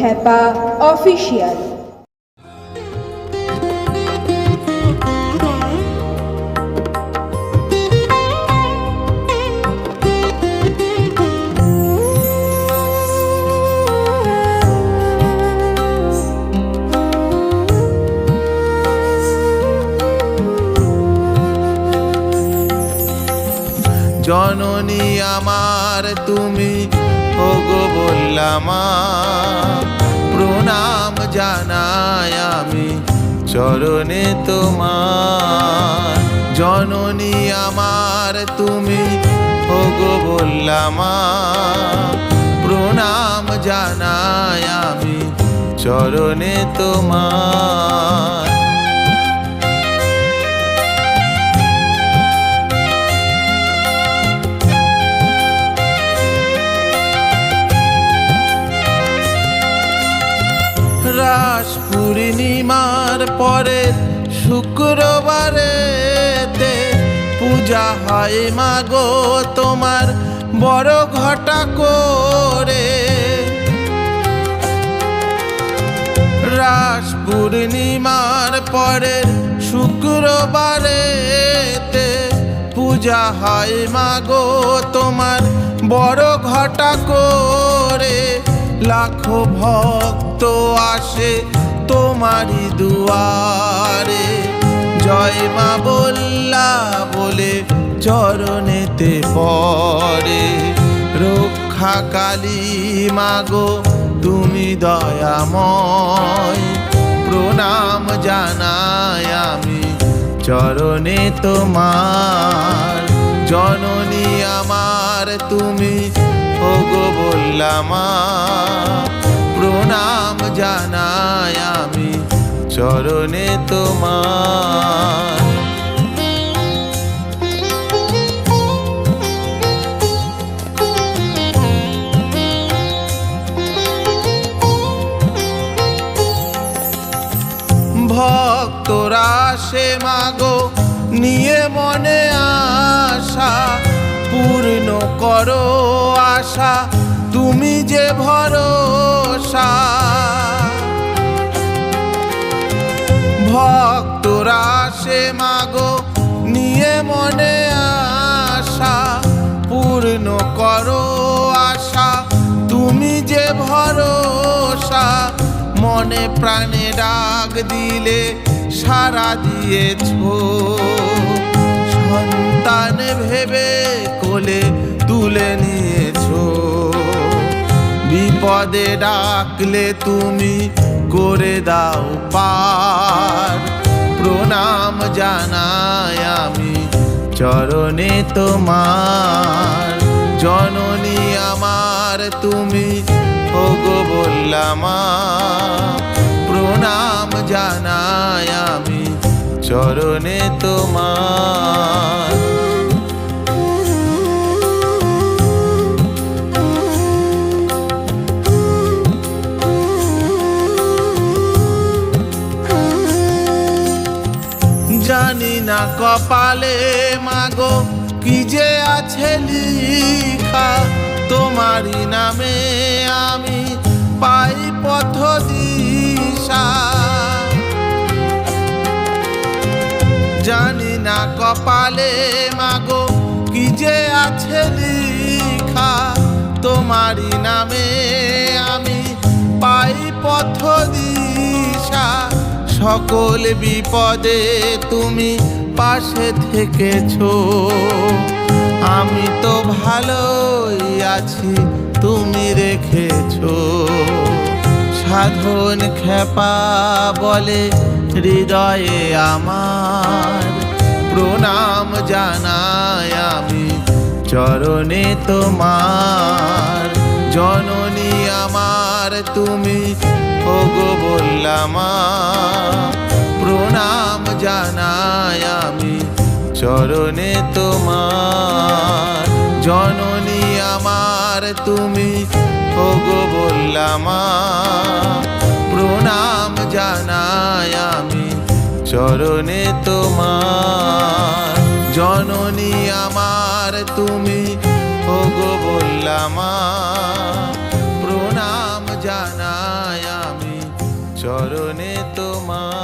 খ্যাপা official জননী আমার, তুমি ওগো বললাম, প্রণাম জানাই আমি চরণে তোমার। জননী আমার, তুমি ওগো বললাম, প্রণাম জানাই আমি চরণে তোমার। পূর্ণিমার পরে শুক্রবারে পূজা হয় মাগো তোমার বড় ঘটা করে। রাস পূর্ণিমার পরে শুক্রবারে পূজা হয় মাগো তোমার বড় ঘটা করে। লাখো ভক্ত আসে তোমারই দুয়ারে। জয় মা বল্লা বলে চরণেতে পরে রক্ষা কালী মাগো তুমি দয়াময়। প্রণাম জানাই আমি চরণে তোমার। জননী আমার, তুমি ওগো বললাম প্রণাম জানাই আমি, চরণে তোমার। ভক্তরা সে মাগো, নিয়ে মনে আশা, পূর্ণ করো আশা, তুমি যে ভরসা ভক্তরা সে মাগো, নিয়ে মনে আশা, পূর্ণ করো আশা। তুমি যে ভরসা, মনে প্রাণে ডাক দিলে সারা দিয়েছ। সন্তান ভেবে কোলে তুলে নিয়েছো। বিপদে ডাকলে তুমি করে দাও পার প্রণাম জানাই আমি। চরণে তোমার, জননী আমার তুমি, ওগো বললাম, প্রণাম জানাই আমি। চরণে তোমার জানি না কপালে, মাগো, কি যে আছে লিখা? তোমারই নামে আমি পাই পথ দিশা। জানি না কপালে, মাগো, কি যে আছে লিখা? তোমারই নামে আমি পাই পথ দিশা। সকল বিপদে তুমি পাশে থেকেছ। আমি তো ভালোই আছি, তুমি রেখেছ। সাধন খেপা বলে হৃদয়ে আমার। প্রণাম জানাই আমি, চরণে তোমার। জননী আমার, তুমি ওগো বললাম প্রণাম জানাই আমি চরণে তোমার জননী আমার তুমি ওগো বললাম প্রণাম জানাই আমি চরণে তোমার জননী আমার তুমি ওগো বললাম প্রণাম জানাই চরণে তোমার